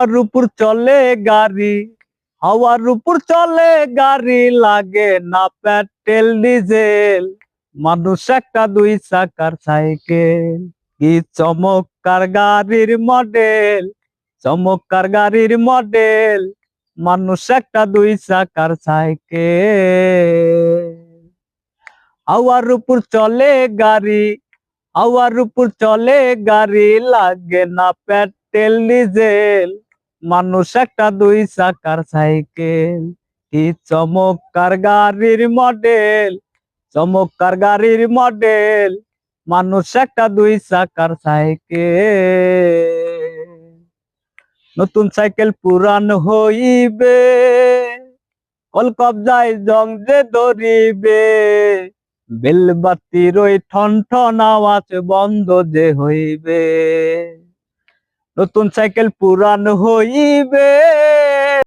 হাওয়ার উপর চলে গাড়ি, হাওয়ার উপর চলে গাড়ি লাগে না পেট্রোল, ডিজেল। মানুষ একটা দুই চাকার সাইকেল, কি চমৎকার গাড়ির মডেল, চমৎকার গাড়ির মডেল। মানুষ একটা দুই চাকার সাইকেল। হাওয়ার উপর চলে গাড়ি, হাওয়ার উপর চলে গাড়ি লাগে না পেট্রোল, ডিজেল। মানুষ একটা দুই চাকার সাইকেল, কি চমৎকার গাড়ির মডেল, চমৎকার গাড়ির মডেল, মানুষ একটা দুই চাকার সাইকেল। নতুন সাইকেল পুরান হইবে, কল কবজায় জং যে ধরিবে, বেলবাতির ওই ঠন ঠন আওয়াজ বন্ধ যে হইবে। নতুন সাইকেল পুরান হইবে।